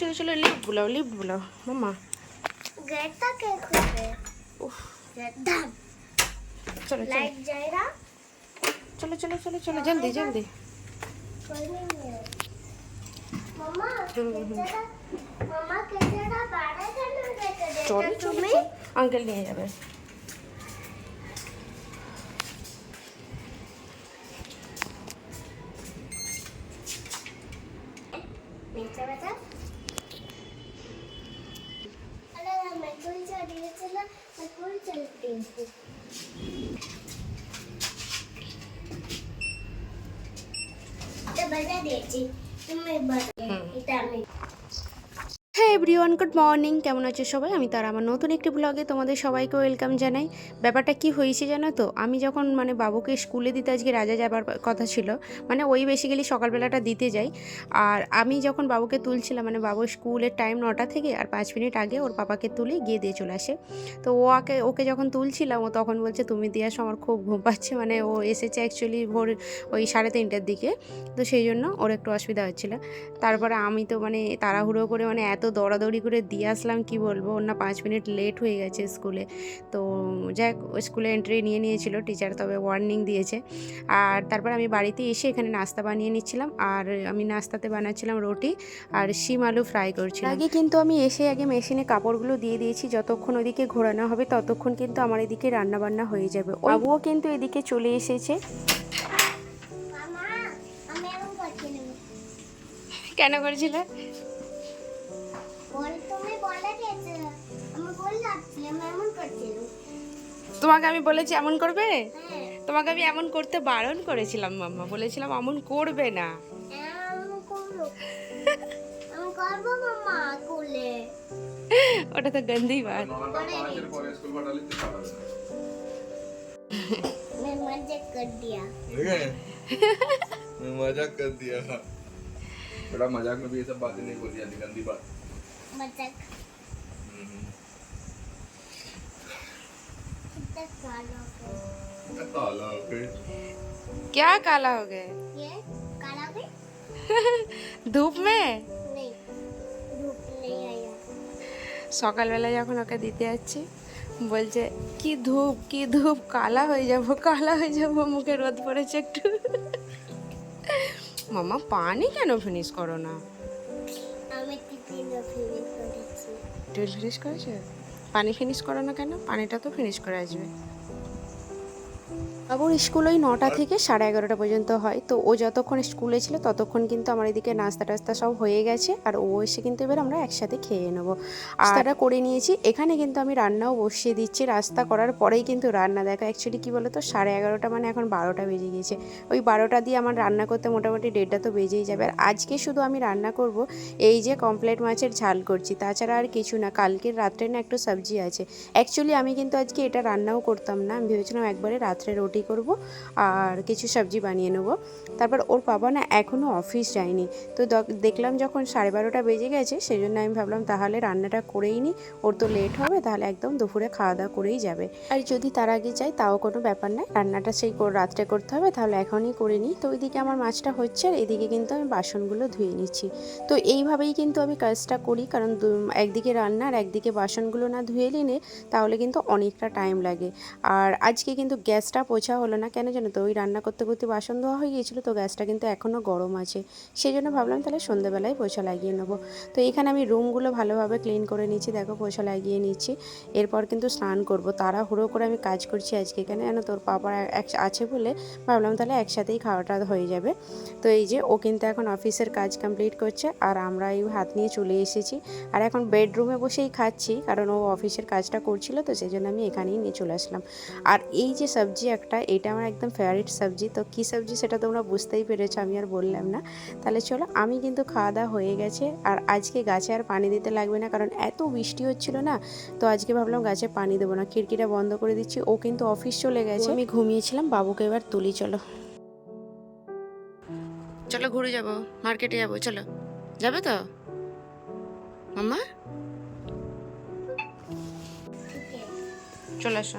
চলো চলো lift বুলাও lift বুলাও মামা। গেটটা কে খুলবে? উফ। চলো চলো। চলো চলো চলো জলদি জলদি। চলো চলো আঙ্কেল নিয়ে যাবে। ટીંકુ તો બધા દેજે તમે બધા এভরিওয়ান, গুড মর্নিং। কেমন আছো সবাই? আমি তার আমার নতুন একটি ব্লগে তোমাদের সবাইকে ওয়েলকাম জানাই। ব্যাপারটা কি হয়েছে জানো তো? আমি যখন মানে বাবুকে স্কুলে দিতে আজকে রাজা যাবার কথা ছিল মানে ওই বেসিক্যালি সকালবেলাটা দিতে যাই। আর আমি যখন বাবুকে তুলছিলাম মানে বাবু স্কুলের টাইম নটা থেকে আর পাঁচ মিনিট আগে ওর পাপাকে তুলে গিয়ে দিয়ে চলে আসে। তো ওকে ওকে যখন তুলছিলাম, ও তখন বলছে, তুমি দিয়ে আসো, আমার খুব ঘুম পাচ্ছে। মানে ও এসেছে অ্যাকচুয়ালি ভোর ওই সাড়ে তিনটের দিকে। তো সেই জন্য ওর একটু অসুবিধা হচ্ছিল। তারপরে আমি তো মানে তাড়াহুড়ো করে মানে এত দৌড়াদৌড়ি করে দিয়ে আসলাম কি বলব? ওর না পাঁচ মিনিট লেট হয়ে গেছে স্কুলে। তো যাক ও স্কুলে এন্ট্রি নিয়ে নিয়েছিল টিচার তবে ওয়ার্নিং দিয়েছে। আর তারপর আমি বাড়িতে এসে এখানে নাস্তা বানিয়ে নিচ্ছিলাম। আর আমি নাস্তাতে বানাচ্ছিলাম রুটি আর শিম আলু ফ্রাই করছিলাম। আগে কিন্তু আমি এসে আগে মেশিনে কাপড়গুলো দিয়ে দিয়েছি যতক্ষণ ওদিকে ঘোরানো হবে ততক্ষণ কিন্তু আমার এদিকে রান্না বান্না হয়ে যাবে। বাবুও কিন্তু এদিকে চলে এসেছে। কেন করেছিলে? তোমাকে আমি বলেছি এমন করবে হ্যাঁ তোমাকে আমি এমন করতে বারণ করেছিলাম মাম্মা বলেছিলাম এমন করবে না আমি করবো আমি করবো মামা কোলে ওটা তো গন্দি বাত নটা পাঁচের পরে স্কুল পাঠালে তুই পাঠাবে না मैं मजाक कर दिया ठीक है मैं मजाक कर दिया बेटा मजाक में भी ये सब बातें नहीं बोली जाती गंदी बात क्या काला हो गए ये काला भी ধূপ মে नहीं धूप नहीं आया সকালবেলা যখন ওকে দিতে যাচ্ছি বলছে কি ধূপ কি ধূপ কালা হয়ে যাব কালা হয়ে যাব মুখে রোদ পড়েছে একটু মামা পানি কেন ফিনিশ করো না টিউল ফিনিশ করেছে? পানি ফিনিশ করো না কেন? পানিটা তো ফিনিশ করে আসবে। বাবুর স্কুল ওই নটা থেকে সাড়ে এগারোটা পর্যন্ত হয়। তো ও যতক্ষণ স্কুলে ছিল ততক্ষণ কিন্তু আমার এদিকে নাস্তা টাস্তা সব হয়ে গেছে আর ও এসে কিন্তু এবার আমরা একসাথে খেয়ে নেব। নাস্তাটা করে নিয়েছি। এখানে কিন্তু আমি রান্নাও বসিয়ে দিচ্ছি। রাস্তা করার পরেই কিন্তু রান্না দেখা। অ্যাকচুয়ালি কী বলো তো সাড়ে এগারোটা মানে এখন বারোটা বেজে গিয়েছে। ওই বারোটা দিয়ে আমার রান্না করতে মোটামুটি দেড়টা তো বেজেই যাবে। আর আজকে শুধু আমি রান্না করব। এই যে কমপ্লেট মাছের ঝাল করছি। তাছাড়া আর কিছু না। কালকের রাত্রে না একটু সবজি আছে। অ্যাকচুয়ালি আমি কিন্তু আজকে এটা রান্নাও করতাম না। আমি ভেবেছিলাম একবারে রাত্রে রুটি করব আর কিছু সবজি বানিয়ে নেব। তারপর ওর বাবা না এখনও অফিস যায়নি। তো দেখলাম যখন সাড়ে বারোটা বেজে গেছে সেই জন্য আমি ভাবলাম তাহলে রান্নাটা করেই নিই ওর তো লেট হবে, তাহলে একদম দুপুরে খাওয়া দাওয়া করেই যাবে। আর যদি তার আগে যাই তাও কোনো ব্যাপার নয় রান্নাটা সেই রাত্রে করতে হবে, তাহলে এখনই করে নিই। তো ওইদিকে আমার মাছটা হচ্ছে, আর এদিকে কিন্তু আমি বাসনগুলো ধুয়ে নিচ্ছি। তো এইভাবেই কিন্তু আমি কাজটা করি, কারণ একদিকে রান্না আর একদিকে বাসনগুলো না ধুয়ে নিলে তাহলে কিন্তু অনেকটা টাইম লাগে। আর আজকে কিন্তু গ্যাসটা পোছা হলো না কেন জানো তো? ওই রান্না করতে করতে বাসন ধোয়া হয়ে গিয়েছিল, তো গ্যাসটা কিন্তু এখনও গরম আছে। সেই জন্য ভাবলাম তাহলে সন্ধ্যেবেলায় পোছা লাগিয়ে নেব। তো এখানে আমি রুমগুলো ভালোভাবে ক্লিন করে নিচ্ছি দেখো পোছা লাগিয়ে নিচ্ছি এরপর কিন্তু স্নান করব। তাড়াহুড়ো করে আমি কাজ করছি আজকে। কেন জানো তোর পাপার এক, আছে বলে ভাবলাম তাহলে একসাথেই খাওয়াটা হয়ে যাবে। তো এই যে ও কিন্তু এখন অফিসের কাজ কমপ্লিট করছে, আর আমরা এই হাত নিয়ে চলে এসেছি। আর এখন বেডরুমে বসেই খাচ্ছি, কারণ ও অফিসের কাজটা করছিল, তো সেই জন্য আমি এখানেই নিয়ে চলে আসলাম। আর এই যে সবজি একটা পরোটা এটা আমার একদম ফেভারিট সবজি। তো কী সবজি সেটা তোমরা বুঝতেই পেরেছ আমি আর বললাম না। তাহলে চলো আমি কিন্তু খাওয়া দাওয়া হয়ে গেছে। আর আজকে গাছে আর পানি দিতে লাগবে না কারণ এত বৃষ্টি হচ্ছিল না। তো আজকে ভাবলাম গাছে পানি দেবো না খিড়কিটা বন্ধ করে দিচ্ছি ও কিন্তু অফিস চলে গেছে। আমি ঘুমিয়েছিলাম বাবুকে এবার তুলি চলো। চলো ঘুরে যাব মার্কেটে যাব চলো। যাবে তো? মাম্মা? চলে আসো।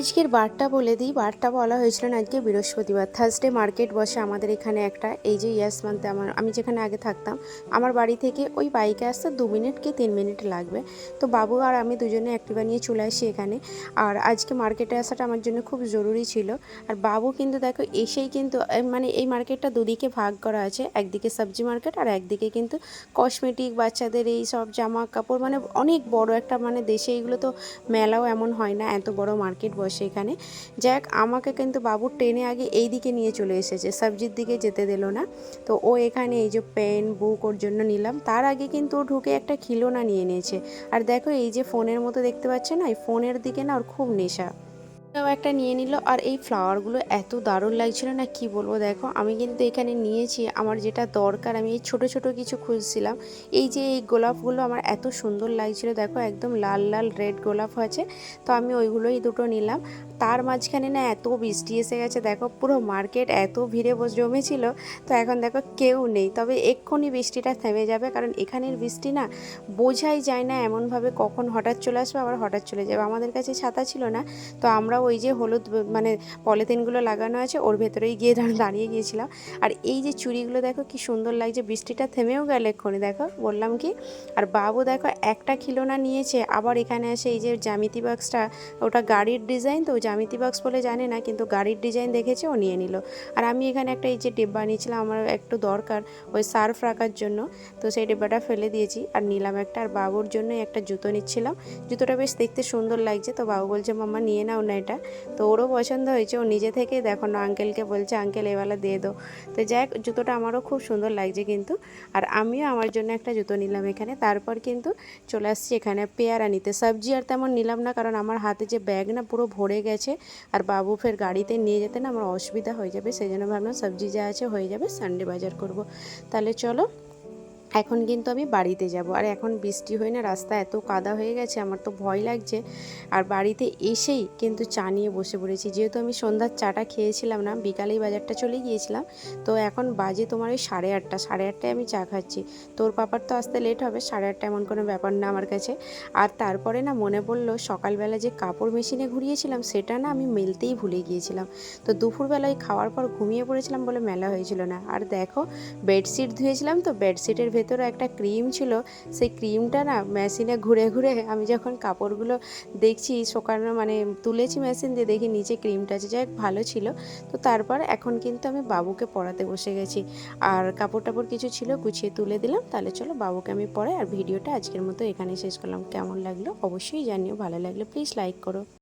আজকের বারটা বলে দিই। বারটা বলা হয়েছিল না আজকে বৃহস্পতিবার। থার্সডে মার্কেট বসে আমাদের এখানে একটা, এই যে ইয়াস মান্থে আমার, আমি যেখানে আগে থাকতাম, আমার বাড়ি থেকে ওই বাইকে আসতে দু মিনিট কি তিন মিনিট লাগবে। তো বাবু আর আমি দুজনে অ্যাক্টিভা নিয়ে চলে আসি এখানে। আর আজকে মার্কেটে আসাটা আমার জন্য খুব জরুরি ছিল। আর বাবু কিন্তু দেখো, এসেই কিন্তু মানে এই মার্কেটটা দুদিকে ভাগ করা আছে। একদিকে সবজি মার্কেট আর একদিকে কিন্তু কসমেটিক বাচ্চাদের এই সব জামা কাপড় মানে অনেক বড় একটা মানে দেশে এইগুলো তো মেলাও এমন হয় না, এত বড় মার্কেট বসে এখানে যাক, আমাকে কিন্তু বাবু ট্রেনে আগে এই দিকে নিয়ে চলে এসেছে, সবজির দিকে যেতে দিল না। তো ও এখানে এই যে পেন বুক ওর জন্য নিলাম। তার আগে কিন্তু ও ঢুকে একটা খিলোনা নিয়ে নিয়েছে। আর দেখো এই যে ফোনের মতো দেখতে পাচ্ছে না, এই ফোনের দিকে না ওর খুব নেশা। ও একটা নিয়ে নিল। আর এই ফ্লাওয়ারগুলো এত দারুণ লাগছিল না কি বলব? দেখো, আমি কিন্তু এখানে নিয়েছি। আমার যেটা দরকার, আমি এই ছোট ছোট কিছু খুঁজছিলাম। এই যে এই গোলাপগুলো আমার এত সুন্দর লাগছিল, দেখো, একদম লাল লাল রেড গোলাপ আছে তো আমি ওইগুলোই দুটো নিলাম। তার মাঝখানে না এত বৃষ্টি এসে গেছে, দেখো পুরো মার্কেট এত ভিড়ে জমেছিল, তো এখন দেখো কেউ নেই। তবে এক্ষুনি বৃষ্টিটা থেমে যাবে, কারণ এখানের বৃষ্টি না বোঝাই যায় না এমনভাবে কখন হঠাৎ চলে আসবে, আবার হঠাৎ চলে যাবে। আমাদের কাছে ছাতা ছিল না, তো আমরা ওই যে হলুদ মানে পলিথিনগুলো লাগানো আছে, ওর ভেতরেই গিয়ে দাঁড়- দাঁড়িয়ে গিয়েছিলাম। আর এই যে চুড়িগুলো দেখো কি সুন্দর লাগছে, বৃষ্টিটা থেমেও গেল এক্ষুনি, দেখো, বললাম কি? আর বাবু দেখো একটা খিলোনা নিয়েছে, আবার এখানে এসে এই যে জ্যামিতি বাক্সটা ওটা গাড়ির ডিজাইন তো জ্যামিতি বাক্স বলে জানে না কিন্তু গাড়ির ডিজাইন দেখেছে ও নিয়ে নিল। আর আমি এখানে একটা এই যে ডিব্বা নিয়েছিলাম আমার একটু দরকার ওই সার্ফ রাখার জন্য। তো সেই ডিব্বাটা ফেলে দিয়েছি আর নিলাম একটা আর বাবুর জন্য একটা জুতো নিচ্ছিলাম। জুতোটা বেশ দেখতে সুন্দর লাগছে তো বাবু বলছে মাম্মা নিয়ে নাও না এটা। তো ওরও পছন্দ হয়েছে ও নিজে থেকেই দেখো না আঙ্কেলকে বলছে আঙ্কেল এবেলা দিয়ে দো তো যাই হোক, জুতোটা আমারও খুব সুন্দর লাগছে কিন্তু। আর আমিও আমার জন্য একটা জুতো নিলাম এখানে তারপর কিন্তু চলে আসছি এখানে পেয়ারা নিতে। সবজি আর তেমন নিলাম না কারণ আমার হাতে যে ব্যাগ না পুরো ভরে গেছে। আর বাবু ফের গাড়িতে নিয়ে যেতে না আমার অসুবিধা হয়ে যাবে, সেই জন্য ভাবলাম সবজি যা আছে হয়ে যাবে সানডে বাজার করব। তাহলে চলো এখন কিন্তু আমি বাড়িতে যাব। আর এখন বৃষ্টি হয়ে না রাস্তা এত কাদা হয়ে গেছে, আমার তো ভয় লাগছে। আর বাড়িতে এসেই কিন্তু চা নিয়ে বসে পড়েছি। যেহেতু আমি সন্ধ্যার চাটা খেয়েছিলাম না, বিকালেই বাজারটা চলে গিয়েছিলাম, তো এখন বাজে তোমার ওই সাড়ে আটটা। সাড়ে আটটায় আমি চা খাচ্ছি। তোর পাপার তো আসতে লেট হবে, সাড়ে আটটা এমন কোনো ব্যাপার না আমার কাছে। আর তারপরে না মনে পড়ল, সকালবেলা যে কাপড় মেশিনে ঘুরিয়েছিলাম, সেটা না আমি মেলতেই ভুলে গিয়েছিলাম। তো দুপুরবেলায় খাওয়ার পর ঘুমিয়ে পড়েছিলাম বলে মেলা হয়েছিল না। আর দেখো, বেডশিট ধুয়েছিলাম তো, বেডশিটের ভেতরে একটা ক্রিম ছিল, সেই ক্রিমটা না মেশিনে ঘুরে ঘুরে আমি যখন কাপড়গুলো দেখছি, শোকানো মানে তুলেছি মেশিন দিয়ে দেখি নিচে ক্রিমটা আছে। যাই ভালো ছিল। তো তারপর এখন কিন্তু আমি বাবুকে পড়াতে বসে গেছি। আর কাপড় টাপড় কিছু ছিল, গুছিয়ে তুলে দিলাম। তাহলে চলো বাবুকে আমি পড়াই। আর ভিডিওটা আজকের মতো এখানে শেষ করলাম। কেমন লাগল অবশ্যই জানিও। ভালো লাগলে প্লিজ লাইক করো।